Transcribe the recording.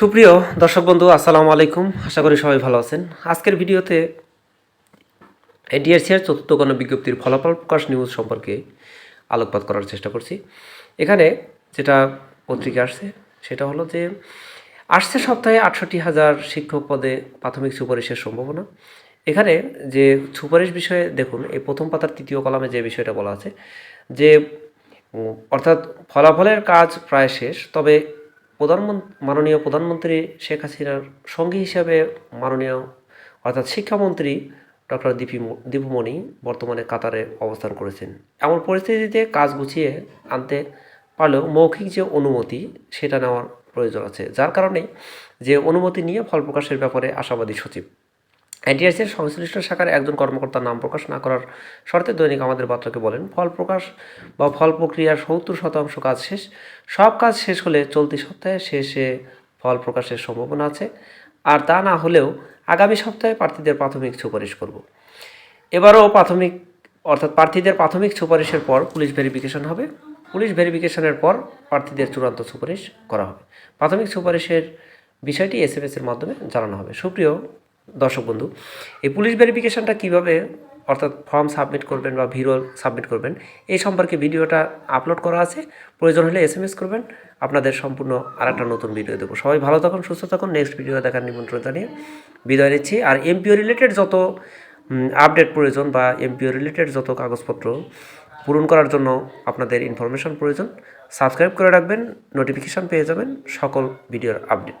সুপ্রিয় দর্শক বন্ধু, আসসালামু আলাইকুম। আশা করি সবাই ভালো আছেন। আজকের ভিডিওতে এডিআরসিআর চতুর্থ গণ বিজ্ঞপ্তির ফলাফল প্রকাশ নিউজ সম্পর্কে আলোকপাত করার চেষ্টা করছি। এখানে যেটা পত্রিকা আসছে, সেটা হলো যে, আসছে সপ্তাহে আটষট্টি হাজার শিক্ষক পদে প্রাথমিক সুপারিশের সম্ভাবনা। এখানে যে সুপারিশ বিষয়ে দেখুন, এই প্রথম পাতার তৃতীয় কলামে যে বিষয়টা বলা আছে, যে অর্থাৎ ফলাফলের কাজ প্রায় শেষ, তবে প্রধানমন্ত্রী মাননীয় প্রধানমন্ত্রী শেখ হাসিনার সঙ্গী হিসাবে মাননীয় অর্থাৎ শিক্ষামন্ত্রী ডক্টর দীপি দীপুমণি বর্তমানে কাতারে অবস্থান করেছেন। এমন পরিস্থিতিতে কাজ গুছিয়ে আনতে পারলেও মৌখিক যে অনুমতি, সেটা নেওয়ার প্রয়োজন আছে। যার কারণে যে অনুমতি নিয়ে ফল প্রকাশের ব্যাপারে আশাবাদী সচিব। এনটিআরসির সংশ্লিষ্ট শাখার একজন কর্মকর্তার নাম প্রকাশ না করার শর্তে দৈনিক আমাদের বার্তাকে বলেন, ফল প্রকাশ বা ফল প্রক্রিয়ার সত্তর শতাংশ কাজ শেষ। সব কাজ শেষ হলে চলতি সপ্তাহে শেষে ফল প্রকাশের সম্ভাবনা আছে। আর তা না হলেও আগামী সপ্তাহে প্রার্থীদের প্রাথমিক সুপারিশ করব। এবারও প্রাথমিক, অর্থাৎ প্রার্থীদের প্রাথমিক সুপারিশের পর পুলিশ ভেরিফিকেশন হবে। পুলিশ ভেরিফিকেশনের পর প্রার্থীদের চূড়ান্ত সুপারিশ করা হবে। প্রাথমিক সুপারিশের বিষয়টি এস এম এর মাধ্যমে জানানো হবে। সুপ্রিয় দর্শক বন্ধু, এই পুলিশ ভেরিফিকেশানটা কীভাবে অর্থাৎ ফর্ম সাবমিট করবেন বা ভিডিও সাবমিট করবেন, এই সম্পর্কে ভিডিওটা আপলোড করা আছে। প্রয়োজন হলে এস এম এস করবেন। আপনাদের সম্পূর্ণ আরেকটা নতুন ভিডিও দেবো। সবাই ভালো থাকুন, সুস্থ থাকুন। নেক্সট ভিডিও দেখার নিমন্ত্রণ জানিয়ে বিদায় নিচ্ছি। আর এমপিও রিলেটেড যত আপডেট প্রয়োজন বা এমপিও রিলেটেড যত কাগজপত্র পূরণ করার জন্য আপনাদের ইনফরমেশন প্রয়োজন সাবস্ক্রাইব করে রাখবেন নোটিফিকেশান পেয়ে যাবেন সকল ভিডিওর আপডেট